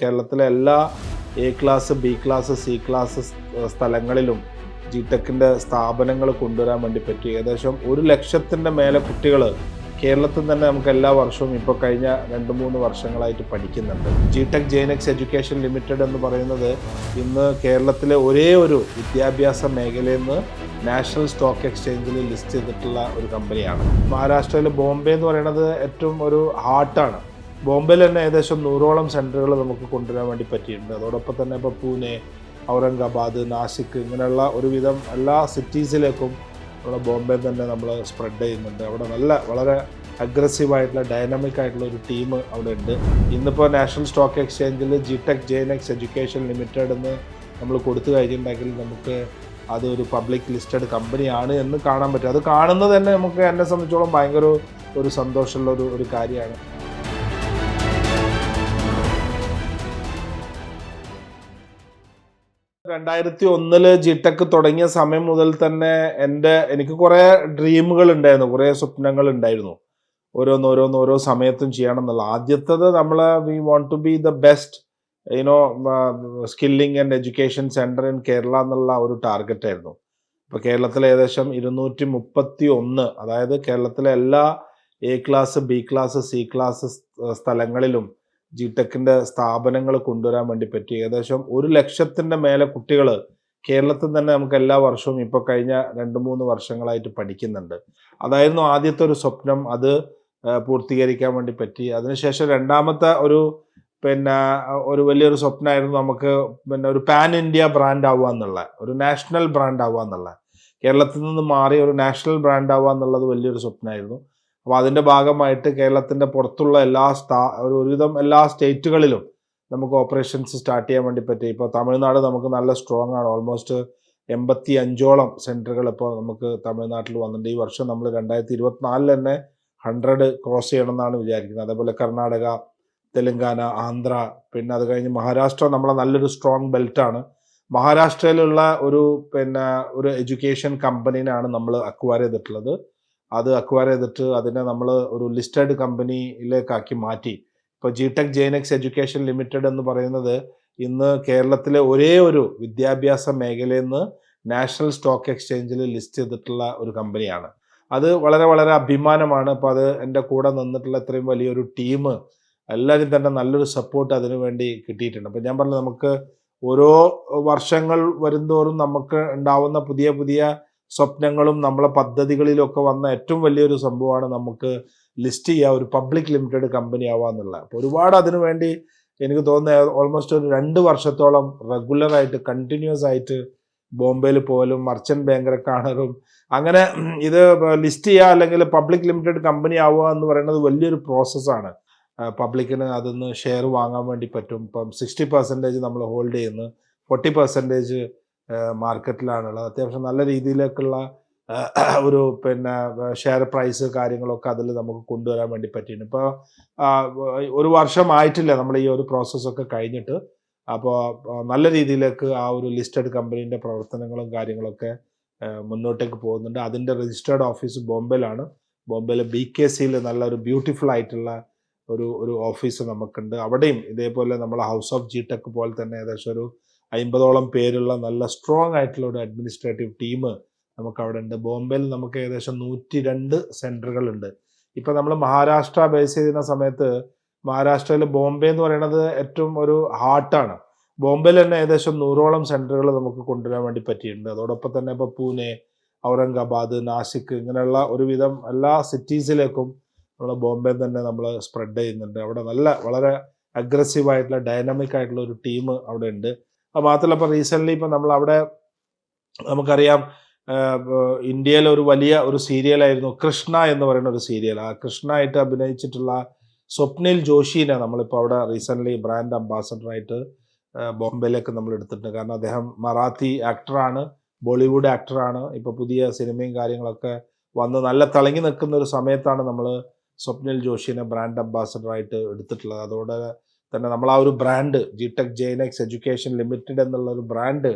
കേരളത്തിലെ എല്ലാ A class B class C class സ്ഥലങ്ങളിലും ജി ടെക്കിന്റെ സ്ഥാപനങ്ങൾ കൊണ്ടുവരാൻ വേണ്ടി പറ്റി. ഏകദേശം ഒരു ലക്ഷത്തിന്റെ മേലെ കുട്ടികൾ കേരളത്തിൽ തന്നെ നമുക്ക് എല്ലാ വർഷവും ഇപ്പോൾ കഴിഞ്ഞ രണ്ട് മൂന്ന് വർഷങ്ങളായിട്ട് പഠിക്കുന്നുണ്ട്. G tech Jainx education limited എന്ന് പറയുന്നത് ഇന്ന് കേരളത്തിലെ ഒരേ ഒരു വിദ്യാഭ്യാസ മേഖലയിൽ നിന്ന് നാഷണൽ സ്റ്റോക്ക് എക്സ്ചേഞ്ചിൽ ലിസ്റ്റ് ചെയ്തിട്ടുള്ള ഒരു കമ്പനിയാണ് മഹാരാഷ്ട്രയിൽ ബോംബെ എന്ന് പറയുന്നത് ഏറ്റവും ഒരു ഹാർട്ടാണ് ബോംബെയിൽ തന്നെ ഏകദേശം നൂറോളം സെന്ററുകൾ നമുക്ക് കൊണ്ടുവരാൻ വേണ്ടി പറ്റിയിട്ടുണ്ട്. അതോടൊപ്പം തന്നെ ഇപ്പോൾ പൂനെ ഔറംഗാബാദ് നാസിക് ഇങ്ങനെയുള്ള ഒരുവിധം എല്ലാ സിറ്റീസിലേക്കും നമ്മുടെ ബോംബെ തന്നെ നമ്മൾ സ്പ്രെഡ് ചെയ്യുന്നുണ്ട്. അവിടെ നല്ല വളരെ അഗ്രസീവായിട്ടുള്ള ഡൈനാമിക് ആയിട്ടുള്ള ഒരു ടീം അവിടെ ഉണ്ട്. ഇന്നിപ്പോൾ നാഷണൽ സ്റ്റോക്ക് എക്സ്ചേഞ്ചിൽ G tech J X education limited എന്ന് നമ്മൾ കൊടുത്തു കഴിഞ്ഞിട്ടുണ്ടെങ്കിൽ നമുക്ക് അത് ഒരു പബ്ലിക് ലിസ്റ്റഡ് കമ്പനിയാണ് എന്ന് കാണാൻ പറ്റും. അത് കാണുന്നത് തന്നെ നമുക്ക് എന്നെ സംബന്ധിച്ചോളം ഭയങ്കര ഒരു സന്തോഷമുള്ള ഒരു ഒരു കാര്യമാണ്. രണ്ടായിരത്തി ഒന്നിൽ ജിടെക് തുടങ്ങിയ സമയം മുതൽ തന്നെ എന്റെ എനിക്ക് കുറേ ഡ്രീമുകൾ ഉണ്ടായിരുന്നു കുറേ സ്വപ്നങ്ങൾ ഉണ്ടായിരുന്നു. ഓരോന്ന് ഓരോന്ന് ഓരോ സമയത്തും ചെയ്യണം എന്നുള്ള ആദ്യത്തത് നമ്മൾ we want to be the best you know skilling and education centre in Kerala എന്നുള്ള ഒരു ടാർഗറ്റ് ആയിരുന്നു. ഇപ്പോൾ കേരളത്തിലെ ഏകദേശം ഇരുന്നൂറ്റി മുപ്പത്തി ഒന്ന് അതായത് കേരളത്തിലെ എല്ലാ A class B class C class സ്ഥലങ്ങളിലും ജി ടെക്കിന്റെ സ്ഥാപനങ്ങൾ കൊണ്ടുവരാൻ വേണ്ടി പറ്റി. ഏകദേശം ഒരു ലക്ഷത്തിന്റെ മേലെ കുട്ടികൾ കേരളത്തിൽ തന്നെ നമുക്ക് എല്ലാ വർഷവും ഇപ്പോൾ കഴിഞ്ഞ രണ്ട് മൂന്ന് വർഷങ്ങളായിട്ട് പഠിക്കുന്നുണ്ട്. അതായിരുന്നു ആദ്യത്തെ ഒരു സ്വപ്നം അത് പൂർത്തീകരിക്കാൻ വേണ്ടി പറ്റി. അതിനുശേഷം രണ്ടാമത്തെ ഒരു പിന്നെ ഒരു വലിയൊരു സ്വപ്നമായിരുന്നു നമുക്ക് പിന്നെ ഒരു പാൻ ഇന്ത്യ ബ്രാൻഡ് ആവുക എന്നുള്ള ഒരു നാഷണൽ ബ്രാൻഡ് ആവുക എന്നുള്ള. കേരളത്തിൽ നിന്ന് മാറി ഒരു നാഷണൽ ബ്രാൻഡ് ആവുക എന്നുള്ളത് വലിയൊരു സ്വപ്നമായിരുന്നു അപ്പോൾ അതിന്റെ ഭാഗമായിട്ട് കേരളത്തിന്റെ പുറത്തുള്ള എല്ലാ സ്ഥാ ഒരുവിധം എല്ലാ സ്റ്റേറ്റുകളിലും നമുക്ക് ഓപ്പറേഷൻസ് സ്റ്റാർട്ട് ചെയ്യാൻ വേണ്ടി പറ്റി. ഇപ്പോൾ തമിഴ്നാട് നമുക്ക് നല്ല സ്ട്രോങ് ആണ്. ഓൾമോസ്റ്റ് എൺപത്തി അഞ്ചോളം സെന്ററുകൾ ഇപ്പോൾ നമുക്ക് തമിഴ്നാട്ടിൽ വന്നിട്ടുണ്ട്. ഈ വർഷം നമ്മൾ രണ്ടായിരത്തി ഇരുപത്തിനാലിൽ തന്നെ ഹൺഡ്രഡ് ക്രോസ് ചെയ്യണമെന്നാണ് വിചാരിക്കുന്നത്. അതേപോലെ കർണാടക തെലങ്കാന ആന്ധ്ര പിന്നെ അത് കഴിഞ്ഞ് മഹാരാഷ്ട്ര നമ്മളെ നല്ലൊരു സ്ട്രോങ് ബെൽറ്റാണ് മഹാരാഷ്ട്രയിലുള്ള ഒരു പിന്നെ ഒരു എഡ്യൂക്കേഷൻ കമ്പനീനാണ് നമ്മൾ അക്വയർ ചെയ്തിട്ടുള്ളത്. അത് അക്വയർ ചെയ്തിട്ട് അതിനെ നമ്മൾ ഒരു ലിസ്റ്റഡ് കമ്പനിയിലേക്കാക്കി മാറ്റി. ഇപ്പോൾ G tech Jainx education limited എന്ന് പറയുന്നത് ഇന്ന് കേരളത്തിലെ ഒരേ ഒരു വിദ്യാഭ്യാസ മേഖലയിൽ നിന്ന് നാഷണൽ സ്റ്റോക്ക് എക്സ്ചേഞ്ചിൽ ലിസ്റ്റ് ചെയ്തിട്ടുള്ള ഒരു കമ്പനിയാണ് അത് വളരെ വളരെ അഭിമാനമാണ്. അപ്പോൾ അത് എന്റെ കൂടെ നിന്നിട്ടുള്ള ഇത്രയും വലിയൊരു ടീം എല്ലാവരും തന്നെ നല്ലൊരു സപ്പോർട്ട് അതിനു വേണ്ടി കിട്ടിയിട്ടുണ്ട്. അപ്പോൾ ഞാൻ പറഞ്ഞു നമുക്ക് ഓരോ വർഷങ്ങൾ വരുന്തോറും നമുക്ക് ഉണ്ടാവുന്ന പുതിയ പുതിയ സ്വപ്നങ്ങളും നമ്മളെ പദ്ധതികളിലൊക്കെ വന്ന ഏറ്റവും വലിയൊരു സംഭവമാണ് നമുക്ക് ലിസ്റ്റ് ചെയ്യുക ഒരു പബ്ലിക് ലിമിറ്റഡ് കമ്പനി ആവുക എന്നുള്ളത്. അപ്പോൾ ഒരുപാട് അതിനു വേണ്ടി എനിക്ക് തോന്നുന്നത് ഓൾമോസ്റ്റ് ഒരു രണ്ട് വർഷത്തോളം റെഗുലറായിട്ട് കണ്ടിന്യൂസ് ആയിട്ട് ബോംബെയിൽ പോലും മർച്ചന്റ് ബാങ്കറെ കാണലും അങ്ങനെ ഇത് ലിസ്റ്റ് ചെയ്യുക അല്ലെങ്കിൽ പബ്ലിക് ലിമിറ്റഡ് കമ്പനി ആവുക എന്ന് പറയുന്നത് വലിയൊരു പ്രോസസ്സാണ് പബ്ലിക്കിന് അതൊന്ന് ഷെയർ വാങ്ങാൻ വേണ്ടി പറ്റും. ഇപ്പം സിക്സ്റ്റി പെർസെന്റേജ് നമ്മൾ ഹോൾഡ് ചെയ്യുന്നു. ഫോർട്ടി പെർസെന്റേജ് മാർക്കറ്റിലാണുള്ളത്. അത്യാവശ്യം നല്ല രീതിയിലേക്കുള്ള ഒരു പിന്നെ ഷെയർ പ്രൈസ് കാര്യങ്ങളൊക്കെ അതിൽ നമുക്ക് കൊണ്ടുവരാൻ വേണ്ടി പറ്റിയിട്ടുണ്ട്. ഇപ്പോൾ ഒരു വർഷമായിട്ടില്ല നമ്മൾ ഈ ഒരു പ്രോസസ്സൊക്കെ കഴിഞ്ഞിട്ട്. അപ്പോൾ നല്ല രീതിയിലേക്ക് ആ ഒരു ലിസ്റ്റഡ് കമ്പനീന്റെ പ്രവർത്തനങ്ങളും കാര്യങ്ങളൊക്കെ മുന്നോട്ടേക്ക് പോകുന്നുണ്ട്. അതിന്റെ രജിസ്റ്റേർഡ് ഓഫീസ് ബോംബെയിലാണ്. ബോംബെയിലെ ബി കെ സിയിൽ നല്ലൊരു ബ്യൂട്ടിഫുൾ ആയിട്ടുള്ള ഒരു ഒരു ഓഫീസ് നമുക്കുണ്ട്. അവിടെയും ഇതേപോലെ നമ്മൾ ഹൗസ് ഓഫ് ജി ടെക് പോലെ തന്നെ ഏകദേശം ഒരു അമ്പതോളം പേരുള്ള നല്ല സ്ട്രോങ് ആയിട്ടുള്ള ഒരു അഡ്മിനിസ്ട്രേറ്റീവ് ടീം നമുക്ക് അവിടെ ഉണ്ട്. ബോംബെയിൽ നമുക്ക് ഏകദേശം നൂറ്റി രണ്ട് സെന്ററുകളുണ്ട് ഇപ്പം നമ്മൾ മഹാരാഷ്ട്ര ബേസ് ചെയ്തിരുന്ന സമയത്ത് മഹാരാഷ്ട്രയിൽ ബോംബെ എന്ന് പറയുന്നത് ഏറ്റവും ഒരു ഹാർട്ടാണ് ബോംബെയിൽ തന്നെ ഏകദേശം നൂറോളം സെന്ററുകൾ നമുക്ക് കൊണ്ടുവരാൻ വേണ്ടി പറ്റിയിട്ടുണ്ട്. അതോടൊപ്പം തന്നെ ഇപ്പോൾ പൂനെ ഔറംഗാബാദ് നാസിക് ഇങ്ങനെയുള്ള ഒരുവിധം എല്ലാ സിറ്റീസിലേക്കും നമ്മൾ ബോംബെ തന്നെ നമ്മൾ സ്പ്രെഡ് ചെയ്യുന്നുണ്ട്. അവിടെ നല്ല വളരെ അഗ്രസീവായിട്ടുള്ള ഡൈനാമിക് ആയിട്ടുള്ള ഒരു ടീം അവിടെ ഉണ്ട്. അത് മാത്രമല്ല ഇപ്പോൾ റീസെന്റ്ലി ഇപ്പോൾ നമ്മൾ അവിടെ നമുക്കറിയാം ഇന്ത്യയിലെ ഒരു വലിയ ഒരു സീരിയലായിരുന്നു കൃഷ്ണ എന്ന് പറയുന്ന ഒരു സീരിയൽ ആ കൃഷ്ണ ആയിട്ട് അഭിനയിച്ചിട്ടുള്ള സ്വപ്നിൽ ജോഷീനെ നമ്മളിപ്പോൾ അവിടെ റീസെന്റ്ലി ബ്രാൻഡ് അംബാസഡറായിട്ട് ബോംബെയിലേക്ക് നമ്മൾ എടുത്തിട്ടുണ്ട്. കാരണം അദ്ദേഹം മറാത്തി ആക്ടറാണ് ബോളിവുഡ് ആക്ടറാണ് ഇപ്പോൾ പുതിയ സിനിമയും കാര്യങ്ങളൊക്കെ വന്ന് നല്ല തിളങ്ങി നിൽക്കുന്ന ഒരു സമയത്താണ് നമ്മൾ സ്വപ്നിൽ ജോഷിനെ ബ്രാൻഡ് അംബാസഡറായിട്ട് എടുത്തിട്ടുള്ളത്. അതോടെ തന്നെ നമ്മൾ ആ ഒരു brand G tech Jainx education limited എന്നുള്ള ഒരു ബ്രാൻഡ്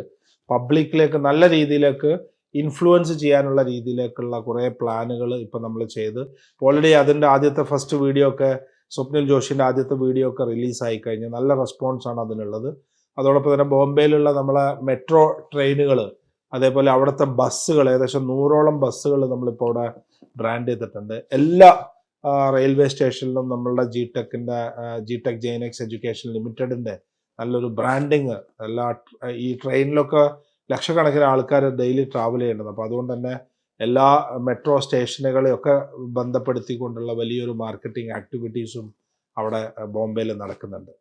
പബ്ലിക്കിലേക്ക് നല്ല രീതിയിലേക്ക് ഇൻഫ്ലുവൻസ് ചെയ്യാനുള്ള രീതിയിലേക്കുള്ള കുറേ പ്ലാനുകൾ ഇപ്പം നമ്മൾ ചെയ്ത്. ഓൾറെഡി അതിന്റെ ആദ്യത്തെ ഫസ്റ്റ് വീഡിയോ ഒക്കെ സ്വപ്നിൽ ജോഷിന്റെ ആദ്യത്തെ വീഡിയോ ഒക്കെ റിലീസായി കഴിഞ്ഞ്. നല്ല റെസ്പോൺസ് ആണ് അതിനുള്ളത്. അതോടൊപ്പം തന്നെ ബോംബെയിലുള്ള നമ്മളെ മെട്രോ ട്രെയിനുകൾ അതേപോലെ അവിടുത്തെ ബസ്സുകൾ ഏകദേശം നൂറോളം ബസ്സുകൾ നമ്മളിപ്പോൾ അവിടെ ബ്രാൻഡ് ചെയ്തിട്ടുണ്ട്. എല്ലാ റെയിൽവേ സ്റ്റേഷനിലും നമ്മളുടെ G ടെക്കിന്റെ G tech J N X education ലിമിറ്റഡിന്റെ നല്ലൊരു ബ്രാൻഡിങ് എല്ലാ ഈ ട്രെയിനിലൊക്കെ ലക്ഷക്കണക്കിന് ആൾക്കാർ ഡെയിലി ട്രാവൽ ചെയ്യേണ്ടത് അപ്പോൾ അതുകൊണ്ട് തന്നെ എല്ലാ മെട്രോ സ്റ്റേഷനുകളെയൊക്കെ ബന്ധപ്പെടുത്തിക്കൊണ്ടുള്ള വലിയൊരു മാർക്കറ്റിംഗ് ആക്ടിവിറ്റീസും അവിടെ ബോംബെയിൽ നടക്കുന്നുണ്ട്.